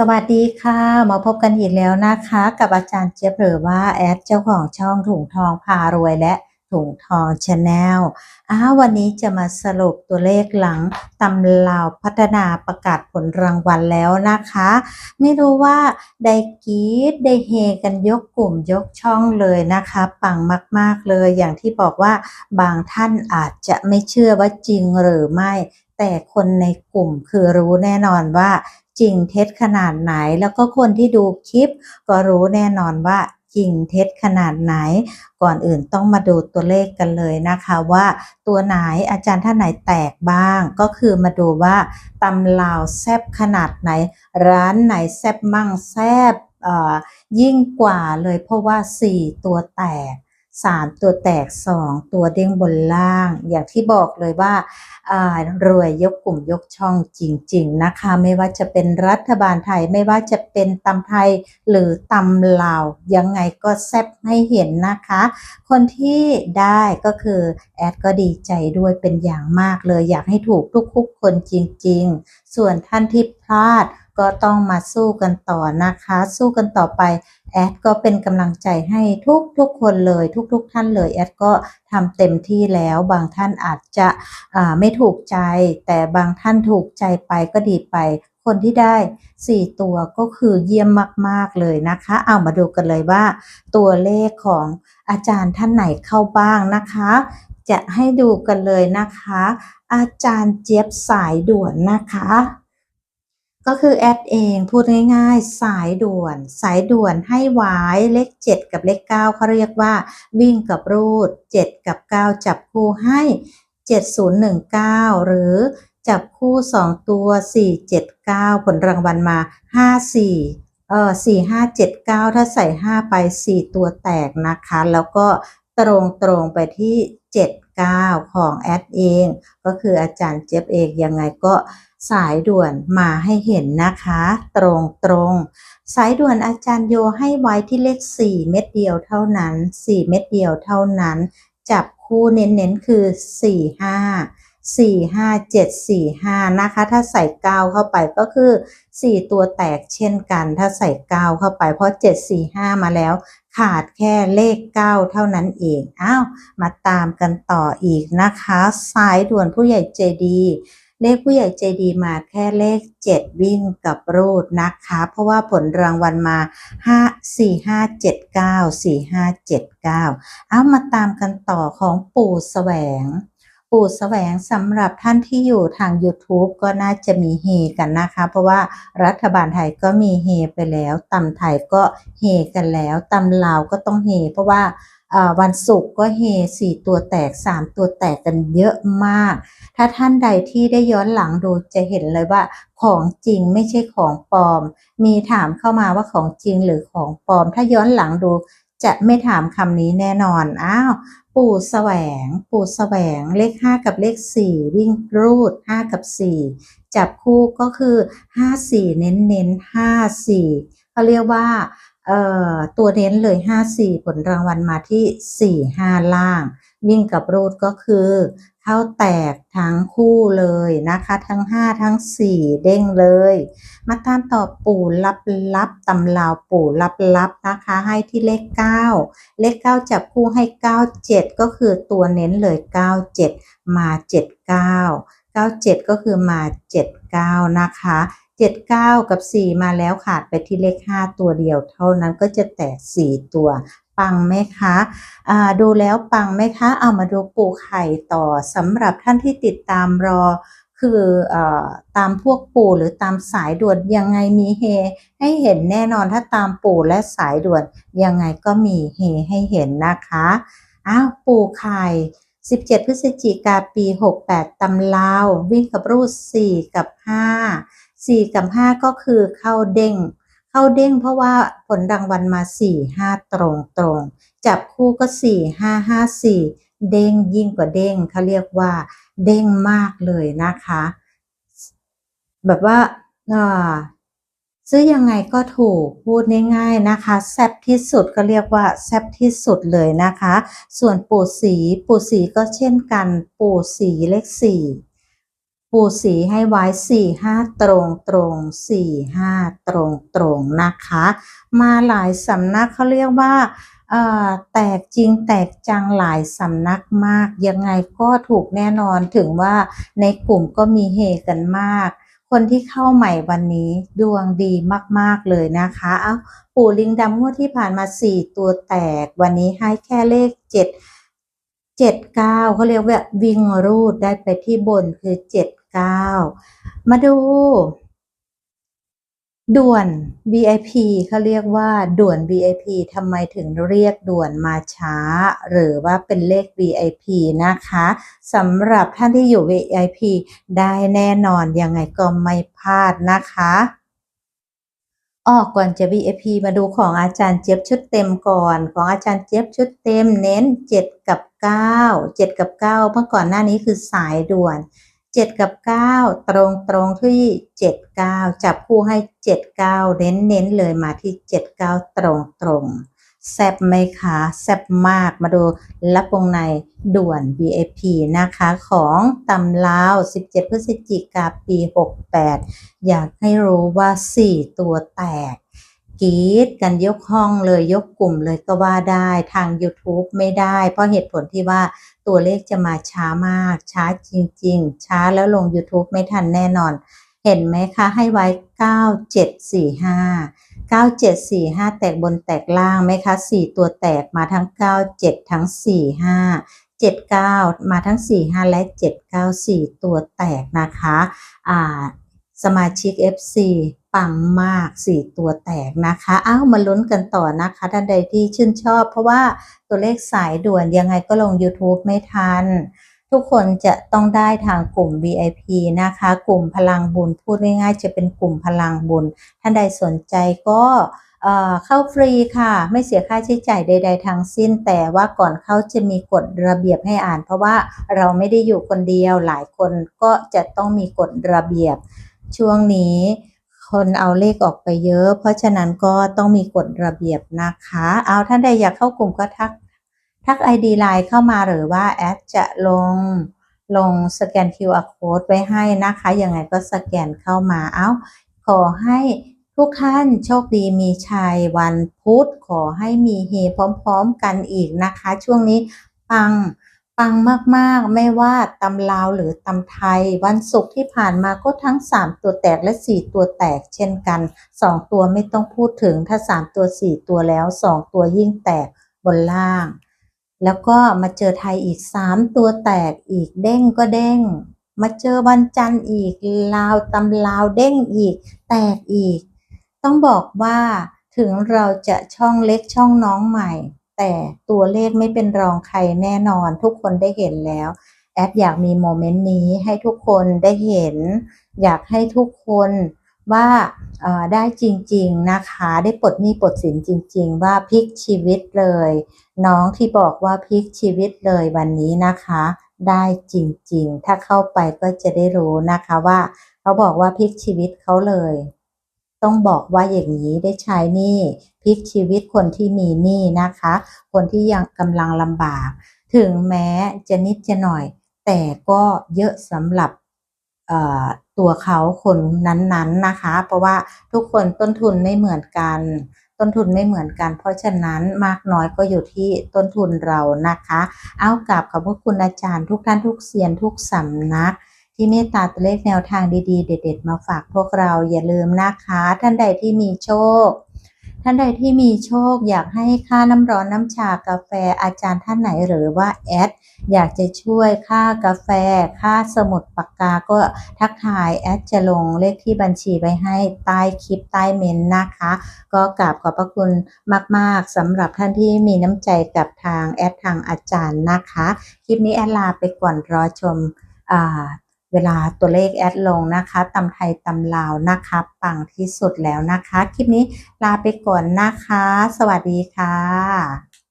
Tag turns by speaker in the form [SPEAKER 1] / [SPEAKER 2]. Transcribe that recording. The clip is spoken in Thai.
[SPEAKER 1] สวัสดีค่ะ มาพบกันอีกแล้วนะคะ กับอาจารย์เจี๊ยบหรือว่าแอดเจ้าของช่องถุงทองพารวยและ ถุงทองชาแนลอ้าวันนี้จะมาสรุปตัวเลขหลังตำลาวพัฒนาประกาศผลรางวัลแล้วนะคะ ไม่รู้ว่าได้กีดได้เฮกันยกกลุ่มยกช่องเลยนะคะ ปังมาก ๆ เลยอย่างที่บอกว่าบางท่านอาจจะไม่เชื่อว่าจริงหรือไม่ แต่คนในกลุ่มคือรู้แน่นอนว่าจริงเท็จขนาดไหน แล้วก็คนที่ดูคลิปก็รู้แน่นอนว่า จริงเท็จขนาดไหน ก่อนอื่นต้องมาดูตัวเลขกันเลยนะคะว่าตัวไหนอาจารย์ท่านไหนแตกบ้าง ก็คือมาดูว่าตำลาวแซบขนาดไหน ร้านไหนแซบมั่งแซบยิ่งกว่าเลยเพราะว่า 4 ตัวแตก 3ตัวแตก2ตัวเด้งบนล่าง อย่างที่บอกเลยว่าอ่ารวยยกกลุ่มยกช่องจริง ๆ นะคะ ไม่ว่าจะเป็นรัฐบาลไทยไม่ว่าจะเป็นตำไทยหรือตำลาว ยังไงก็แซ่บให้เห็นนะคะ คนที่ได้ก็คือแอดก็ดีใจด้วยเป็นอย่างมากเลย อยากให้ถูกทุกๆคนจริง ๆ ส่วนท่านที่พลาดก็ต้องมาสู้กันต่อนะคะ สู้กันต่อไป แอดก็เป็นกำลังใจให้ทุกๆคนเลยทุกๆท่านเลยแอดก็ทำเต็มที่แล้วบางท่านอาจจะไม่ถูกใจ แต่บางท่านถูกใจไปก็ดีไป คนที่ได้ 4 ตัวก็คือเยี่ยมมาก ๆ เลยนะคะ เอามาดูกันเลยว่า ตัวเลขของอาจารย์ท่านไหนเข้าบ้างนะคะ จะให้ดูกันเลยนะคะ อาจารย์เจี๊ยบสายด่วนนะคะ ก็คือแอดเองพูดง่ายๆ สายด่วน สายด่วนให้หวายเลข 7 กับเลข 9เขาเรียกว่า วิ่งกับรูด 7 กับ 9 จับคู่ให้ 7019 หรือจับคู่ 2 ตัว 479 ผลรางวัลมา 54เอ่อ4579ถ้าใส่5ไป4ตัวแตกนะคะ แล้วก็ตรงตรงไปที่79ของแอดเอง ก็คืออาจารย์เจี๊ยบเองยังไงก็ สายด่วนมาให้เห็นนะคะ ตรงตรงสายด่วนอาจารย์โยให้ไว้ที่เลข 4 เม็ดเดียวเท่านั้น 4 เม็ดเดียวเท่านั้น จับคู่เน้นๆคือ 4 5 4 5 7 4 5 นะคะ ถ้าใส่ 9 เข้าไปก็คือ 4 ตัวแตกเช่นกัน ถ้าใส่ 9 เข้าไปเพราะ 7 4 5 มาแล้ว ขาดแค่เลข 9 เท่านั้นเอง อ้าว มาตามกันต่ออีกนะคะ สายด่วนผู้ใหญ่ใจดี เลขผู้ใหญ่ใจดีมาแค่เลข 7 วิ่งกับรูดนะคะ เพราะว่าผลรางวัลมา 5 4 5 7 9 4 5 7 9 เอามาตามกันต่อของปู่แสวง ปู่แสวงสำหรับท่านที่อยู่ทาง YouTube ก็น่าจะมีเฮกันนะคะ เพราะว่ารัฐบาลไทยก็มีเฮไปแล้วตำไทยก็เฮกันแล้วตำลาวก็ต้องเฮเพราะว่าอ่า วันศุกร์ก็เฮสี่ตัวแตกสามตัวแตกกันเยอะมาก ถ้าท่านใดที่ได้ย้อนหลังดูจะเห็นเลยว่าของจริงไม่ใช่ของปลอม มีถามเข้ามาว่าของจริงหรือของปลอม ถ้าย้อนหลังดูจะไม่ถามคำนี้แน่นอน อ้าว ปู่แสวง ปู่แสวง เลข 5 กับเลข 4 วิ่งรูด 5 กับ 4 จับคู่ก็คือ 5 4 เน้นเน้น5 4เขาเรียกว่า เอ่อตัวเน้นเลย 5 4 ผลรางวัลมาที่ 4 5 ล่าง วิ่งกับรูดก็คือเข้าแตกทั้งคู่เลยนะคะ ทั้ง 5 ทั้ง 4 เด้งเลย มาตามต่อปู่ลับลับตำลาวปู่ลับลับนะคะ ให้ที่เลข 9 เลข 9 จับคู่ให้ 97 ก็คือตัวเน้นเลย 97 มา 79 97 ก็คือมา 79 นะคะ 79 กับ 4 มาแล้วขาดไปที่เลข 5 ตัวเดียว เท่านั้นก็จะแตก 4 ตัว ปังไหมคะอ่าดูแล้วปังไหมคะ เอามาดูปูไข่ต่อสำหรับท่านที่ติดตามรอคือเอ่อตามพวกปู่หรือตามสายด่วนยังไงมีเฮ ให้เห็นแน่นอนถ้าตามปู่และสายด่วนยังไงก็มีเฮให้เห็นนะคะอ้าวปู่ไข่17 พฤศจิกาปี 68ตำลาว วิ่งกับรูด4กับ 5 4กับ5ก็คือเข้าเด้ง เข้าเด้งเพราะว่าผลรางวัลมา4 5ตรงตรงจับคู่ก็4 5 5 4เด้งยิ่งกว่าเด้งเขาเรียกว่า เด้งมากเลยนะคะ แบบว่าซื้อยังไงก็ถูกพูดง่ายๆนะคะ แซบที่สุดก็เรียกว่าแซบที่สุดเลยนะคะ ส่วนปู่สีปู่สีก็เช่นกัน ปู่สีเลขสี่ ปู่สีให้ไว้สี่ห้าตรงตรงสี่ห้าตรงตรงนะคะ มาหลายสำนักเขาเรียกว่าเออแตกจริงแตกจังหลายสำนักมาก ยังไงก็ถูกแน่นอนถึงว่าในกลุ่มก็มีเฮกันมาก คนที่เข้าใหม่วันนี้ดวงดีมากๆเลยนะคะเอาปู่ลิงดำงวดที่ผ่านมา 4 ตัวแตกวันนี้ให้แค่เลข 7 7 9เขาเรียกว่าวิ่งรูดได้ไปที่บนคือ 7 9 มาดู ด่วน VIP เขาเรียกว่าด่วน VIP ทำไมถึงเรียกด่วนมาช้า หรือว่าเป็นเลข VIP นะคะสำหรับท่านที่อยู่ VIP ได้แน่นอนยังไงก็ไม่พลาดนะคะออกก่อนจะ VIP มาดูของอาจารย์เจี๊ยบชุดเต็มก่อน ของอาจารย์เจี๊ยบชุดเต็มเน้น 7 กับ 9 7 กับ 9 เมื่อก่อนหน้านี้คือสายด่วน 7 กับ 9 ตรงตรงที่ 7 9 จับคู่ให้ 7 9 เน้นเน้นเลยมาที่ 7 9 ตรงตรงแซบไหมคะแซบมากมาดูรับวงในด่วน VIP นะคะของตำลาว 17 พฤศจิกาปี 68 อยากให้รู้ว่า 4 ตัวแตกกรีดกันยกห้องเลยยกกลุ่มเลยก็ว่าได้ทาง YouTube ไม่ได้ เพราะเหตุผลที่ว่า ตัวเลขจะมาช้ามาก ช้าจริง ๆ ช้าแล้วลง YouTube ไม่ทันแน่นอน เห็นไหมคะ ให้ไว้ 9745 9745 แตกบนแตกล่างไหมคะ 4 ตัวแตกมาทั้ง 97 ทั้ง 45 79 มาทั้ง 45 และ 79 4 ตัวแตกนะคะ อ่า สมาชิก FC ปังมาก4ตัวแตกนะคะอ้าวมาลุ้นกันต่อนะคะท่านใดที่ชื่นชอบ เพราะว่าตัวเลขสายด่วนยังไงก็ลง YouTube ไม่ทัน ทุกคนจะต้องได้ทางกลุ่ม VIP นะคะ กลุ่มพลังบุญพูดง่ายๆจะเป็นกลุ่มพลังบุญ ท่านใดสนใจก็เข้าฟรีค่ะ ไม่เสียค่าใช้จ่ายใด ๆทั้งสิ้น แต่ว่าก่อนเข้าจะมีกฎระเบียบให้อ่าน เพราะว่าเราไม่ได้อยู่คนเดียวหลายคนก็จะต้องมีกฎระเบียบ ช่วงนี้คนเอาเลขออกไปเยอะ เพราะฉะนั้นก็ต้องมีกฎระเบียบนะคะ เอาท่านใดอยากเข้ากลุ่มก็ทัก ทัก ID ไลน์เข้ามาหรือว่าแอดจะลงลงสแกน QR code ไว้ให้นะคะ ยังไงก็สแกนเข้ามา เอาขอให้ทุกท่านโชคดีมีชัยวันพุธขอให้มีเฮพร้อม ๆ กันอีกนะคะ ช่วงนี้ปัง ปังมากๆ ไม่ว่าตำลาวหรือตำไทย วันศุกร์ที่ผ่านมาก็ทั้ง 3 ตัวแตกและ 4 ตัวแตกเช่นกัน 2 ตัวไม่ต้องพูดถึงถ้า 3 ตัว 4 ตัวแล้ว 2 ตัวยิ่งแตกบนล่าง แล้วก็มาเจอไทยอีก 3 ตัวแตกอีกเด้งก็เด้ง มาเจอวันจันทร์อีกลาวตำลาวเด้งอีก แตกอีก ต้องบอกว่าถึงเราจะช่องเล็กช่องน้องใหม่ แต่ตัวเลขไม่เป็นรองใครแน่นอนทุกคนได้เห็นแล้ว แอดอยากมีโมเมนต์นี้ให้ทุกคนได้เห็น อยากให้ทุกคนว่าได้จริงๆนะคะ ได้ปลดหนี้ปลดสินจริง ๆ ว่าพลิกชีวิตเลย น้องที่บอกว่าพลิกชีวิตเลยวันนี้นะคะ ได้จริงๆ ถ้าเข้าไปก็จะได้รู้นะคะว่า เขาบอกว่าพลิกชีวิตเขาเลย ต้องบอกว่าอย่างนี้ได้ใช้นี่พลิกชีวิตคนที่มีหนี้นะคะ คนที่ยังกำลังลำบาก ถึงแม้จะนิดจะหน่อย แต่ก็เยอะสำหรับตัวเขาคนนั้นๆนนนะคะ เพราะว่าทุกคนต้นทุนไม่เหมือนกัน ต้นทุนไม่เหมือนกัน เพราะฉะนั้นมากน้อยก็อยู่ที่ต้นทุนเรานะคะ เอากลับขอบพระคุณอาจารย์ทุกท่านทุกเซียนทุกสำนัก ที่เมตตาตัวเลขแนวทางดีๆ เด็ด ๆ มาฝากพวกเราอย่าลืมนะคะ ท่านใดที่มีโชค ท่านใดที่มีโชคอยากให้ค่าน้ำร้อนน้ำชากาแฟอาจารย์ท่านไหนหรือว่าแอดอยากจะช่วยค่ากาแฟ ค่าสมุดปากกาก็ทักทายแอดจะลงเลขที่บัญชีไว้ให้ใต้คลิปใต้เมนนะคะ ก็กราบขอบพระคุณมาก ๆสำหรับท่านที่มีน้ำใจกับทางแอดทางอาจารย์นะคะ คลิปนี้แอดลาไปก่อนรอชมอ่า เวลาตัวเลขแอดลงนะคะตำไทยตำลาวนะคะปังที่สุดแล้วนะคะ คลิปนี้ลาไปก่อนนะคะ สวัสดีค่ะ